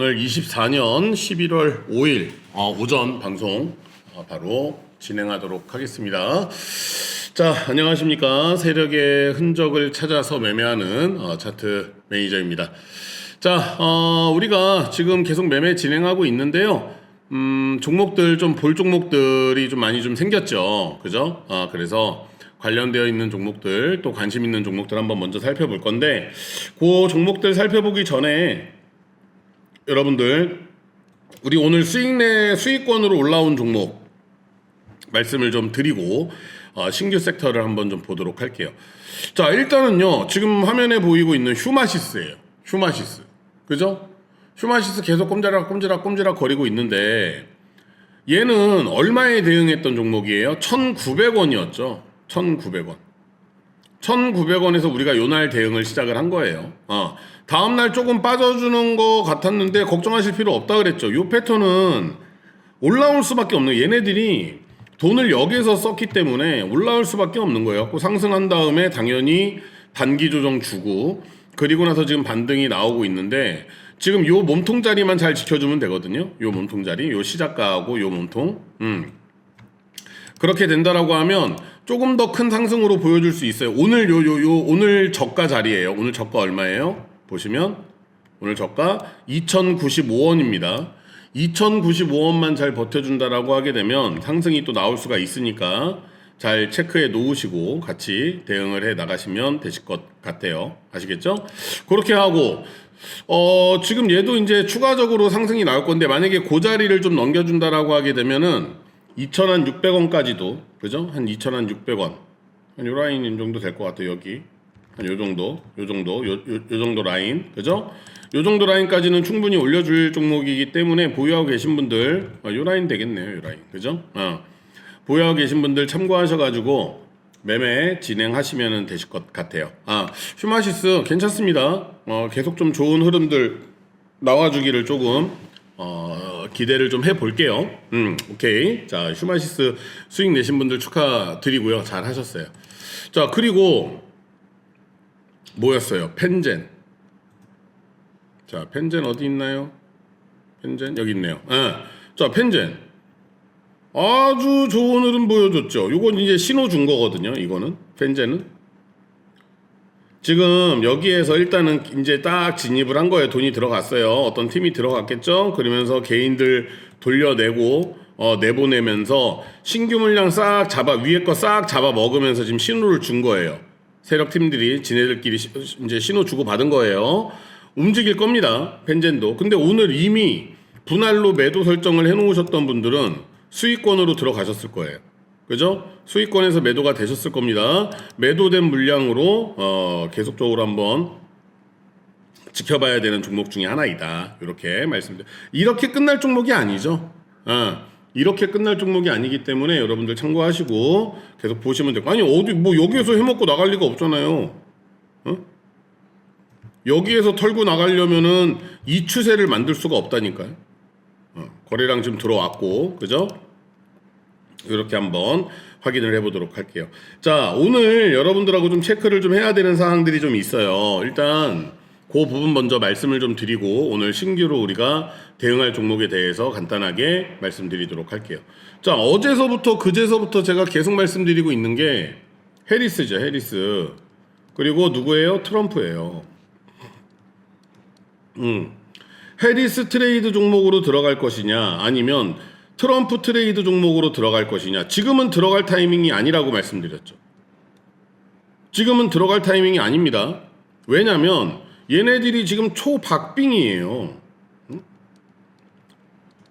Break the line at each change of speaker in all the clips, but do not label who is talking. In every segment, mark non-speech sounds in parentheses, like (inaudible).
오늘 24년 11월 5일 어, 오전 방송 어, 바로 진행하도록 하겠습니다. 자, 안녕하십니까. 세력의 흔적을 찾아서 매매하는 어, 차트 매니저입니다. 자, 어, 우리가 지금 계속 매매 진행하고 있는데요. 음, 종목들 좀 볼 종목들이 좀 많이 좀 생겼죠. 그죠? 아, 그래서 관련되어 있는 종목들 또 관심 있는 종목들 한번 먼저 살펴볼 건데 그 종목들 살펴보기 전에 여러분들 우리 오늘 수익 내 수익권으로 올라온 종목 말씀을 좀 드리고 어, 신규 섹터를 한번 좀 보도록 할게요. 자 일단은요 지금 화면에 보이고 있는 휴마시스예요. 휴마시스 그죠? 휴마시스 계속 꼼지락 꼼지락 꼼지락 거리고 있는데 얘는 얼마에 대응했던 종목이에요? 1,900원이었죠. 1,900원. 1,900원에서 우리가 요날 대응을 시작을 한 거예요. 어. 다음 날 조금 빠져주는 거 같았는데 걱정하실 필요 없다 그랬죠. 요 패턴은 올라올 수밖에 없는. 얘네들이 돈을 여기에서 썼기 때문에 올라올 수밖에 없는 거예요. 그 상승한 다음에 당연히 단기 조정 주고 그리고 나서 지금 반등이 나오고 있는데 지금 요 몸통 자리만 잘 지켜주면 되거든요. 요 몸통 자리, 요 시작가하고 요 몸통. 음. 그렇게 된다라고 하면 조금 더 큰 상승으로 보여줄 수 있어요. 오늘 요 요 요 오늘 저가 자리예요. 오늘 저가 얼마예요? 보시면 오늘 저가 2,095원입니다. 2,095원만 잘 버텨준다라고 하게 되면 상승이 또 나올 수가 있으니까 잘 체크해 놓으시고 같이 대응을 해 나가시면 되실 것 같아요. 아시겠죠? 그렇게 하고 어 지금 얘도 이제 추가적으로 상승이 나올 건데 만약에 그 자리를 좀 넘겨준다라고 하게 되면은 2,600원까지도 그죠? 한 2,600원 한 요 라인 정도 될 것 같아요 여기 한 요 정도 요 정도 요, 요, 요 정도 라인 그죠? 요 정도 라인까지는 충분히 올려줄 종목이기 때문에 보유하고 계신 분들 어, 요 라인 되겠네요 요 라인 그죠? 어. 보유하고 계신 분들 참고하셔가지고 매매 진행하시면 되실 것 같아요. 아 휴마시스 괜찮습니다. 어, 계속 좀 좋은 흐름들 나와주기를 조금 어, 기대를 좀 해볼게요. 음, 오케이. 자, 휴마시스 수익 내신 분들 축하드리고요. 잘 하셨어요. 자, 그리고 뭐였어요? 펜젠. 자, 펜젠 어디 있나요? 펜젠 여기 있네요. 예. 자, 펜젠. 아주 좋은 흐름 보여줬죠. 이건 이제 신호 준 거거든요. 이거는 펜젠은 지금 여기에서 일단은 이제 딱 진입을 한 거예요. 돈이 들어갔어요. 어떤 팀이 들어갔겠죠. 그러면서 개인들 돌려내고 어, 내보내면서 신규 물량 싹 잡아 위에 거 싹 잡아 먹으면서 지금 신호를 준 거예요. 세력 팀들이 지네들끼리 시- 이제 신호 주고 받은 거예요. 움직일 겁니다. 펜젠도. 근데 오늘 이미 분할로 매도 설정을 해 놓으셨던 분들은 수익권으로 들어가셨을 거예요. 그죠? 수익권에서 매도가 되셨을 겁니다. 매도된 물량으로 어, 계속적으로 한번 지켜봐야 되는 종목 중에 하나이다. 이렇게 말씀드려. 이렇게 끝날 종목이 아니죠. 어, 이렇게 끝날 종목이 아니기 때문에 여러분들 참고하시고 계속 보시면 되고 아니 어디 뭐 여기에서 해먹고 나갈 리가 없잖아요. 어? 여기에서 털고 나가려면은 이 추세를 만들 수가 없다니까요. 어, 거래량 지금 들어왔고 그죠? 이렇게 한번 확인을 해보도록 할게요. 자, 오늘 여러분들하고 좀 체크를 좀 해야 되는 사항들이 좀 있어요. 일단 그 부분 먼저 말씀을 좀 드리고 오늘 신규로 우리가 대응할 종목에 대해서 간단하게 말씀드리도록 할게요. 자, 어제서부터 그제서부터 제가 계속 말씀드리고 있는 게 해리스죠, 해리스. 그리고 누구예요? 트럼프예요. 음. 해리스 트레이드 종목으로 들어갈 것이냐 아니면 트럼프 트레이드 종목으로 들어갈 것이냐 지금은 들어갈 타이밍이 아니라고 말씀드렸죠. 지금은 들어갈 타이밍이 아닙니다. 왜냐면 얘네들이 지금 초박빙이에요. 응?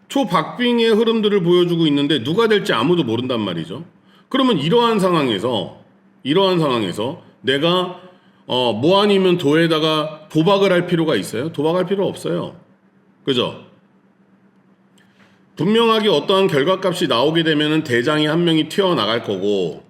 초박빙의 흐름들을 보여주고 있는데 누가 될지 아무도 모른단 말이죠. 그러면 이러한 상황에서 이러한 상황에서 내가 어, 뭐 아니면 도에다가 도박을 할 필요가 있어요? 도박할 필요 없어요. 그죠? 분명하게 어떠한 결과값이 나오게 되면은 대장이 한 명이 튀어나갈 거고,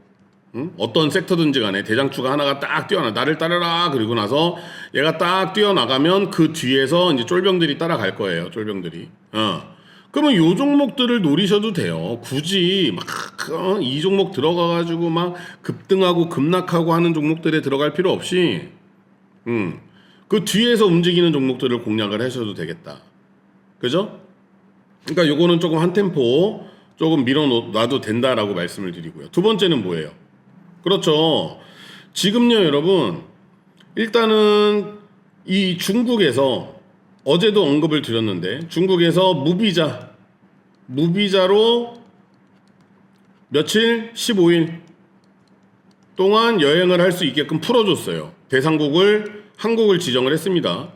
응? 어떤 섹터든지 간에 대장주가 하나가 딱 뛰어나, 나를 따르라! 그리고 나서 얘가 딱 뛰어나가면 그 뒤에서 이제 쫄병들이 따라갈 거예요, 쫄병들이. 어. 그러면 요 종목들을 노리셔도 돼요. 굳이 막, 어, 이 종목 들어가가지고 막 급등하고 급락하고 하는 종목들에 들어갈 필요 없이, 음, 그 뒤에서 움직이는 종목들을 공략을 하셔도 되겠다. 그죠? 그러니까 요거는 조금 한 템포 조금 밀어놔도 된다라고 말씀을 드리고요. 두 번째는 뭐예요? 그렇죠. 지금요, 여러분. 일단은 이 중국에서 어제도 언급을 드렸는데 중국에서 무비자 무비자로 며칠 15일 동안 여행을 할 수 있게끔 풀어줬어요. 대상국을 한국을 지정을 했습니다.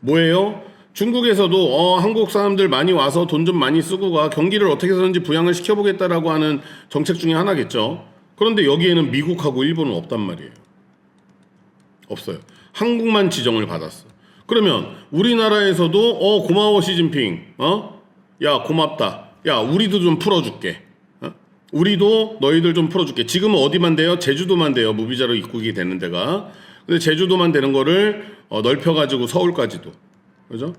뭐예요? 중국에서도 어, 한국 사람들 많이 와서 돈 좀 많이 쓰고 가 경기를 어떻게 해서든지 부양을 시켜보겠다라고 하는 정책 중에 하나겠죠. 그런데 여기에는 미국하고 일본은 없단 말이에요. 없어요. 한국만 지정을 받았어. 그러면 우리나라에서도 어 고마워 시진핑 어야 고맙다 야 우리도 좀 풀어줄게 어? 우리도 너희들 좀 풀어줄게 지금은 어디만 돼요 제주도만 돼요 무비자로 입국이 되는 데가 근데 제주도만 되는 거를 어, 넓혀가지고 서울까지도 그죠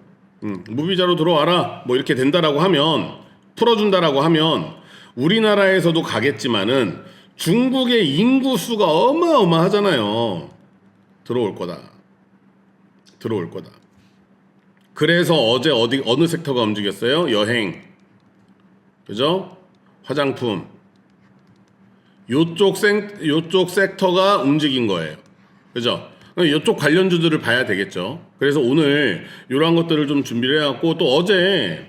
음, 무비자로 들어와라 뭐 이렇게 된다라고 하면 풀어준다라고 하면 우리나라에서도 가겠지만은 중국의 인구 수가 어마어마하잖아요 들어올 거다. 들어올 거다. 그래서 어제 어디 어느 섹터가 움직였어요? 여행. 그죠? 화장품. 요쪽 섹 요쪽 섹터가 움직인 거예요. 그죠? 이쪽 관련주들을 봐야 되겠죠. 그래서 오늘 이러한 것들을 좀 준비를 해갖고 또 어제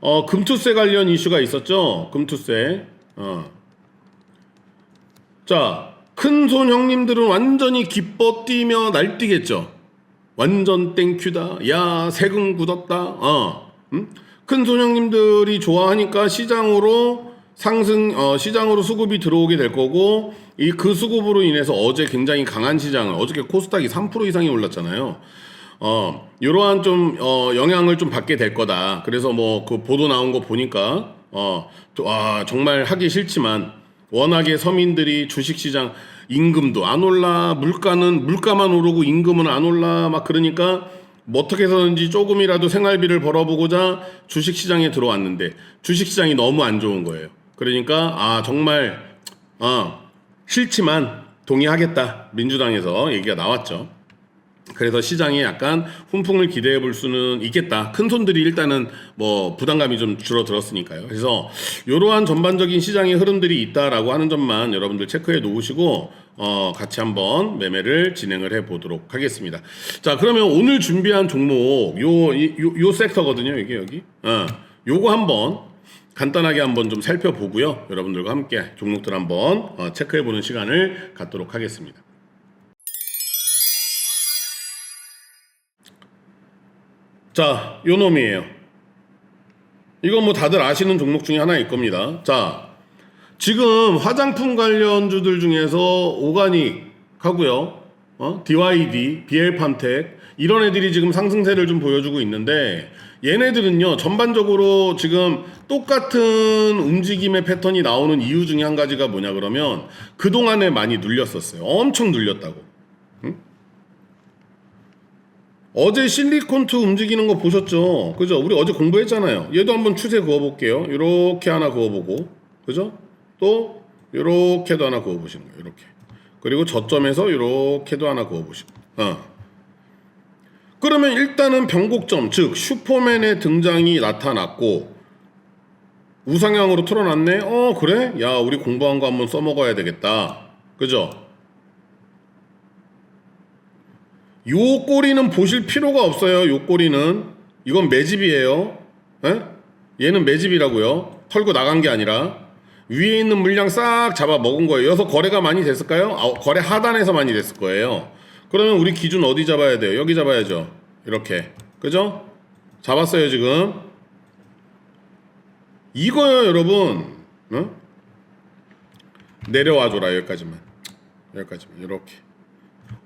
어, 금투세 관련 이슈가 있었죠. 금투세. 어. 자, 큰손 형님들은 완전히 기뻐 뛰며 날뛰겠죠. 완전 땡큐다. 야, 세금 굳었다. 어. 음? 큰손 형님들이 좋아하니까 시장으로 상승, 어, 시장으로 수급이 들어오게 될 거고, 이 그 수급으로 인해서 어제 굉장히 강한 시장을, 어저께 코스닥이 3% 이상이 올랐잖아요. 어, 이러한 좀, 어, 영향을 좀 받게 될 거다. 그래서 뭐, 그 보도 나온 거 보니까, 어, 또, 아, 정말 하기 싫지만, 워낙에 서민들이 주식시장 임금도 안 올라, 물가는, 물가만 오르고 임금은 안 올라, 막 그러니까, 뭐 어떻게 해서든지 조금이라도 생활비를 벌어보고자 주식시장에 들어왔는데, 주식시장이 너무 안 좋은 거예요. 그러니까, 아, 정말, 아, 싫지만 동의하겠다. 민주당에서 얘기가 나왔죠. 그래서 시장에 약간 훈풍을 기대해 볼 수는 있겠다. 큰 손들이 일단은 뭐 부담감이 좀 줄어들었으니까요. 그래서 이러한 전반적인 시장의 흐름들이 있다라고 하는 점만 여러분들 체크해 놓으시고 어 같이 한번 매매를 진행을 해 보도록 하겠습니다. 자, 그러면 오늘 준비한 종목 요요요 섹터거든요. 이게 여기. 어. 요거 한번 간단하게 한번 좀 살펴보고요. 여러분들과 함께 종목들 한번 어, 체크해 보는 시간을 갖도록 하겠습니다. 자, 요 놈이에요. 이건 뭐 다들 아시는 종목 중에 하나일 겁니다. 자, 지금 화장품 관련주들 중에서 오가닉 하고요. 어? DYD, BL팜텍 이런 애들이 지금 상승세를 좀 보여주고 있는데 얘네들은요 전반적으로 지금 똑같은 움직임의 패턴이 나오는 이유 중에 한 가지가 뭐냐 그러면 그동안에 많이 눌렸었어요. 엄청 눌렸다고. 응? 어제 실리콘트 움직이는 거 보셨죠? 그죠? 우리 어제 공부했잖아요. 얘도 한번 추세 그어볼게요. 이렇게 하나 그어보고, 그죠? 또 이렇게도 하나 그어보시는 거예요. 이렇게. 그리고 저점에서 이렇게도 하나 그어보시고. 어. 그러면 일단은 변곡점, 즉 슈퍼맨의 등장이 나타났고 우상향으로 틀어놨네. 어 그래? 야 우리 공부한 거 한번 써먹어야 되겠다. 그죠? 요 꼬리는 보실 필요가 없어요. 요 꼬리는 이건 매집이에요. 에? 얘는 매집이라고요. 털고 나간 게 아니라 위에 있는 물량 싹 잡아 먹은 거예요. 여기서 거래가 많이 됐을까요? 아, 거래 하단에서 많이 됐을 거예요. 그러면 우리 기준 어디 잡아야 돼요? 여기 잡아야죠. 이렇게. 그죠? 잡았어요, 지금. 이거요, 여러분. 어? 내려와 줘라, 여기까지만. 여기까지만. 이렇게.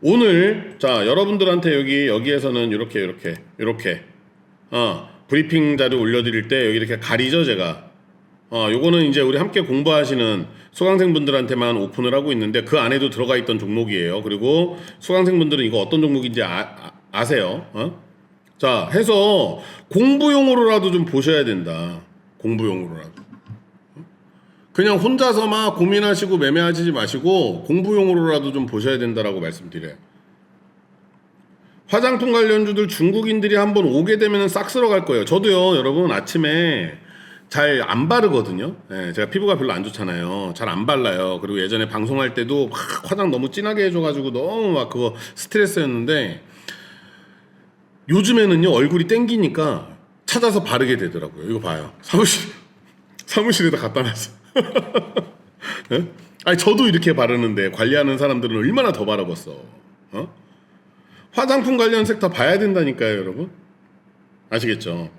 오늘 자, 여러분들한테 여기 여기에서는 이렇게 이렇게 이렇게 어, 브리핑 자료 올려 드릴 때 여기 이렇게 가리죠, 제가. 어, 요거는 이제 우리 함께 공부하시는 수강생분들한테만 오픈을 하고 있는데 그 안에도 들어가 있던 종목이에요. 그리고 수강생분들은 이거 어떤 종목인지 아, 아, 세요 어? 자, 해서 공부용으로라도 좀 보셔야 된다. 공부용으로라도. 그냥 혼자서 막 고민하시고 매매하지 마시고 공부용으로라도 좀 보셔야 된다라고 말씀드려요. 화장품 관련주들 중국인들이 한번 오게 되면 싹 쓸어갈 거예요. 저도요, 여러분 아침에 잘 안 바르거든요. 예, 제가 피부가 별로 안 좋잖아요. 잘 안 발라요. 그리고 예전에 방송할 때도 막 화장 너무 진하게 해줘가지고 너무 막 그거 스트레스였는데 요즘에는요 얼굴이 땡기니까 찾아서 바르게 되더라고요. 이거 봐요. 사무실 (laughs) 사무실에다 갖다 놨어. (laughs) 예? 아니 저도 이렇게 바르는데 관리하는 사람들은 얼마나 더 바라겠어. 어? 화장품 관련 섹터 봐야 된다니까요, 여러분. 아시겠죠?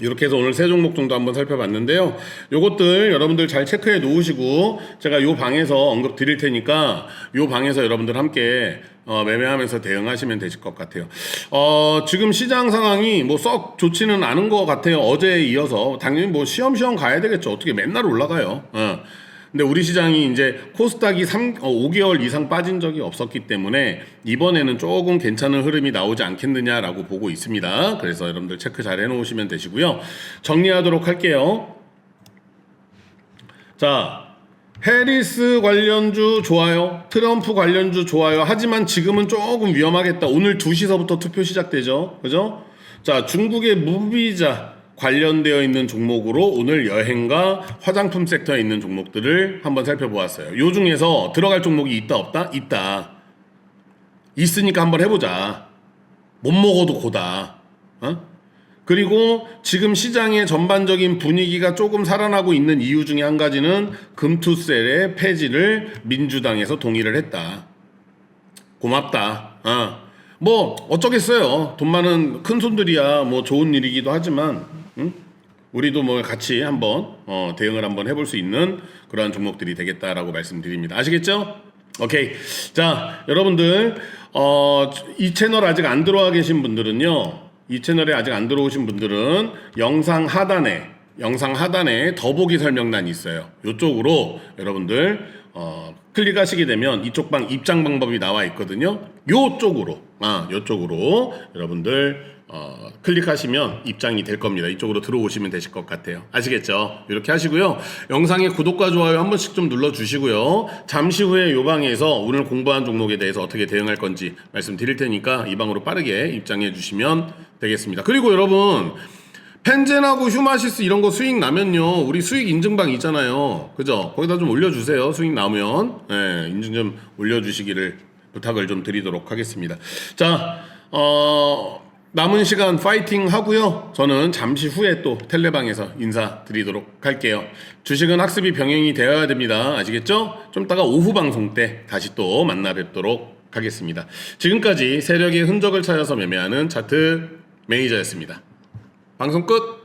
이렇게 해서 오늘 세 종목 정도 한번 살펴봤는데요. 요것들 여러분들 잘 체크해 놓으시고 제가 요 방에서 언급 드릴 테니까 요 방에서 여러분들 함께 어, 매매하면서 대응하시면 되실 것 같아요. 어, 지금 시장 상황이 뭐 썩 좋지는 않은 것 같아요. 어제에 이어서 당연히 뭐 시험시험 가야 되겠죠. 어떻게 맨날 올라가요. 어. 근데 우리 시장이 이제 코스닥이 3, 어, 5개월 이상 빠진 적이 없었기 때문에 이번에는 조금 괜찮은 흐름이 나오지 않겠느냐라고 보고 있습니다. 그래서 여러분들 체크 잘 해놓으시면 되시고요. 정리하도록 할게요. 자, 해리스 관련주 좋아요. 트럼프 관련주 좋아요. 하지만 지금은 조금 위험하겠다. 오늘 2시서부터 투표 시작되죠. 그죠? 자, 중국의 무비자 관련되어 있는 종목으로 오늘 여행과 화장품 섹터에 있는 종목들을 한번 살펴보았어요. 요 중에서 들어갈 종목이 있다 없다? 있다. 있으니까 한번 해보자. 못 먹어도 고다. 어? 그리고 지금 시장의 전반적인 분위기가 조금 살아나고 있는 이유 중에 한 가지는 금투셀의 폐지를 민주당에서 동의를 했다. 고맙다. 어. 뭐 어쩌겠어요. 돈 많은 큰 손들이야 뭐 좋은 일이기도 하지만 응? 우리도 뭐 같이 한번 어, 대응을 한번 해볼 수 있는 그러한 종목들이 되겠다라고 말씀드립니다. 아시겠죠? 오케이. 자, 여러분들 어, 이 채널 아직 안 들어와 계신 분들은요. 이 채널에 아직 안 들어오신 분들은 영상 하단에 영상 하단에 더보기 설명란이 있어요. 이쪽으로 여러분들 어, 클릭하시게 되면 이쪽 방 입장 방법이 나와 있거든요. 요쪽으로 아 요쪽으로 여러분들 어, 클릭하시면 입장이 될 겁니다. 이쪽으로 들어오시면 되실 것 같아요. 아시겠죠? 이렇게 하시고요. 영상에 구독과 좋아요 한 번씩 좀 눌러주시고요. 잠시 후에 요 방에서 오늘 공부한 종목에 대해서 어떻게 대응할 건지 말씀드릴 테니까 이 방으로 빠르게 입장해 주시면 되겠습니다. 그리고 여러분 펜젠하고 휴마시스 이런 거 수익 나면요 우리 수익 인증방 있잖아요 그죠 거기다 좀 올려주세요 수익 나오면 예, 인증 좀 올려주시기를 부탁을 좀 드리도록 하겠습니다 자 어, 남은 시간 파이팅 하고요. 저는 잠시 후에 또 텔레방에서 인사드리도록 할게요. 주식은 학습이 병행이 되어야 됩니다. 아시겠죠? 좀 이따가 오후 방송 때 다시 또 만나 뵙도록 하겠습니다. 지금까지 세력의 흔적을 찾아서 매매하는 차트 매니저였습니다. 방송 끝!